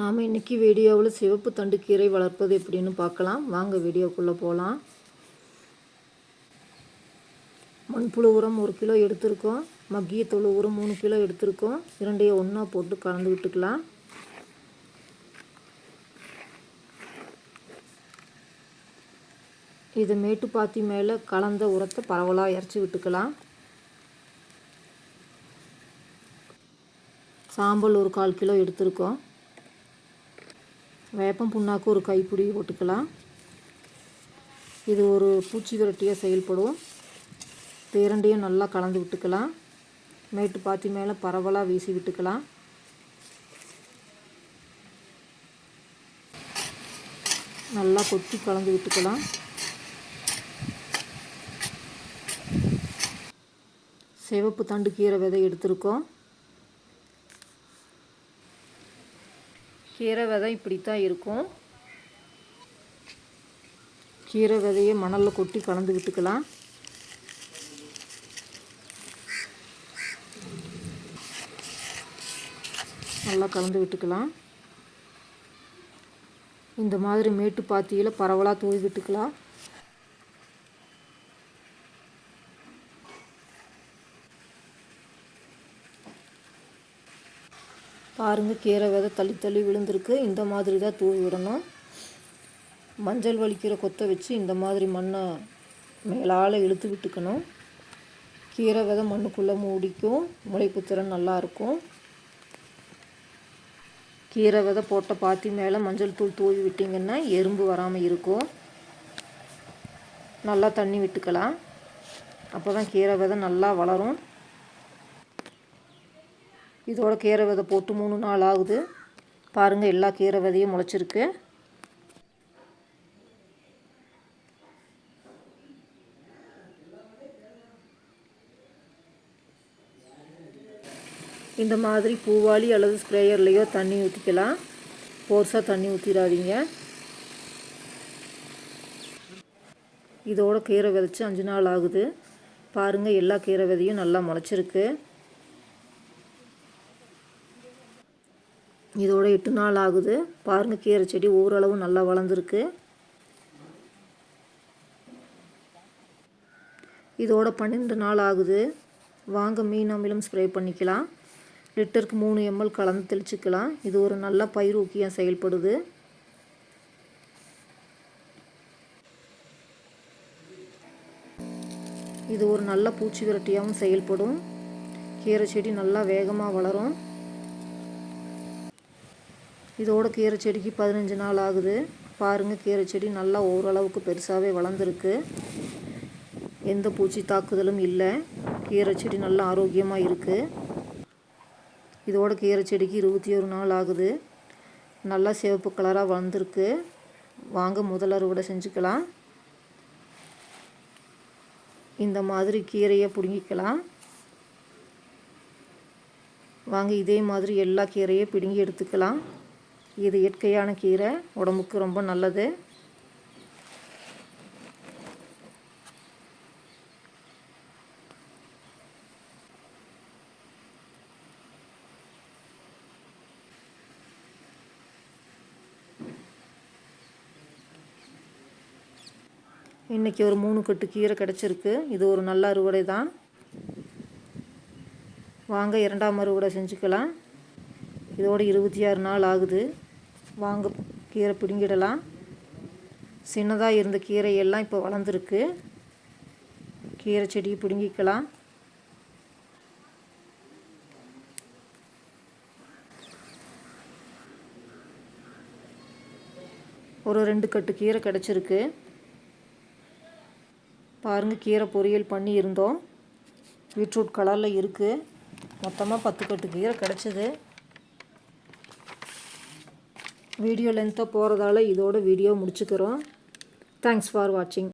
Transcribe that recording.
நாம் இன்றைக்கி வீடியோவில் சிவப்பு தண்டு கீரை வளர்ப்பது எப்படின்னு பார்க்கலாம். வாங்க வீடியோக்குள்ளே போகலாம் மண்புழு உரம் ஒரு கிலோ எடுத்திருக்கோம். மக்கிய தொழு உரம் மூணு கிலோ எடுத்திருக்கோம். இரண்டையும் ஒன்றா போட்டு கலந்து விட்டுக்கலாம். இது மேட்டுப்பாத்தி மேலே கலந்த உரத்தை பரவலாக இறச்சி விட்டுக்கலாம். சாம்பல் ஒரு கால் கிலோ எடுத்திருக்கோம். வேப்பம் புண்ணாக்கு ஒரு கைப்பிடி போட்டுக்கலாம். இது ஒரு பூச்சி விரட்டியாக செயல்படும். பேரண்டையும் நல்லா கலந்து விட்டுக்கலாம். மேட்டு பாத்தி மேலே பரவலாக வீசி விட்டுக்கலாம். நல்லா கொத்தி கலந்து விட்டுக்கலாம். சிவப்பு தண்டு கீரை விதை எடுத்திருக்கோம். கீரை விதை இப்படித்தான் இருக்கும். கீரை விதையை மணலில் கொட்டி கலந்து விட்டுக்கலாம். நல்லா கலந்து விட்டுக்கலாம். இந்த மாதிரி மேட்டு பாத்தியில் பரவலாக தூவி விட்டுக்கலாம். பாருங்கள் கீரை விதை தள்ளி தள்ளி விழுந்திருக்கு. இந்த மாதிரி தான் தூவி விடணும். மஞ்சள் வலிக்கிற கொத்தை வச்சு இந்த மாதிரி மண்ணை மேலால் இழுத்து விட்டுக்கணும். கீரை விதை மண்ணுக்குள்ளே மூடிக்கும். முளைப்பு திறன் நல்லாயிருக்கும் கீரை விதை போட்ட பாத்தி மேலே மஞ்சள் தூள் தூவி விட்டிங்கன்னா எறும்பு வராமல் இருக்கும். நல்லா தண்ணி விட்டுக்கலாம். அப்போ தான் கீரை விதை நல்லா வளரும். இதோட கீரை விதை போட்டு மூணு நாள் ஆகுது. பாருங்கள் எல்லா கீரை விதையும் முளைச்சிருக்கு. இந்த மாதிரி பூவாளி அல்லது ஸ்ப்ரேயர்லேயோ தண்ணி ஊற்றிக்கலாம் ஃபோர்ஸாக தண்ணி ஊற்றிடாதீங்க இதோட கீரை விதைச்சி அஞ்சு நாள் ஆகுது. பாருங்கள் எல்லா கீரை விதையும் நல்லா முளைச்சிருக்கு. இதோட எட்டு நாள் ஆகுது. பாருங்கள் கீரை செடி ஓரளவு நல்லா வளர்ந்துருக்கு. இதோட பன்னெண்டு நாள் ஆகுது. வாங்க மீன் அமிலம் ஸ்ப்ரே பண்ணிக்கலாம். லிட்டருக்கு மூணு எம்எல் கலந்து தெளிச்சுக்கலாம். இது ஒரு நல்ல பயிர் செயல்படுது. இது ஒரு நல்ல பூச்சி விரட்டியாகவும் செயல்படும். கீரை செடி நல்லா வேகமாக வளரும். இதோட கீரை செடிக்கு பதினஞ்சு நாள் ஆகுது. பாருங்கள் கீரை செடி நல்லா ஓரளவுக்கு பெருசாகவே வளர்ந்துருக்கு. எந்த பூச்சி தாக்குதலும் இல்லை. கீரை செடி நல்லா ஆரோக்கியமாக இருக்குது இதோட கீரை செடிக்கு இருபத்தி ஒரு நாள் ஆகுது. நல்லா சிவப்பு கலராக வளர்ந்துருக்கு. வாங்க முதல் அறுவடை செஞ்சுக்கலாம். இந்த மாதிரி கீரையை பிடுங்கிக்கலாம். வாங்க இதே மாதிரி எல்லா கீரையும் பிடுங்கி எடுத்துக்கலாம். இது இயற்கையான கீரை. உடம்புக்கு ரொம்ப நல்லது. இன்றைக்கி ஒரு மூணு கட்டு கீரை கிடச்சிருக்கு. இது ஒரு நல்ல அறுவடை தான். வாங்க இரண்டாம் அறுவடை செஞ்சுக்கலாம். இதோடு இருபத்தி ஆறு நாள் ஆகுது. வாங்க கீரை பிடுங்கிடலாம். சின்னதாக இருந்த கீரையெல்லாம் இப்போ வளர்ந்துருக்கு. கீரை செடியை பிடுங்கிக்கலாம். ஒரு ரெண்டு கட்டு கீரை கிடச்சிருக்கு. பாருங்கள் கீரை பொரியல் பண்ணி இருந்தோம். பீட்ரூட் கலரில் இருக்குது மொத்தமாக பத்து கட்டு கீரை கிடச்சிது. வீடியோ லென்த்தாக போகிறதால இதோட வீடியோ முடிச்சுக்கிறோம். தேங்க்ஸ் ஃபார் வாட்சிங்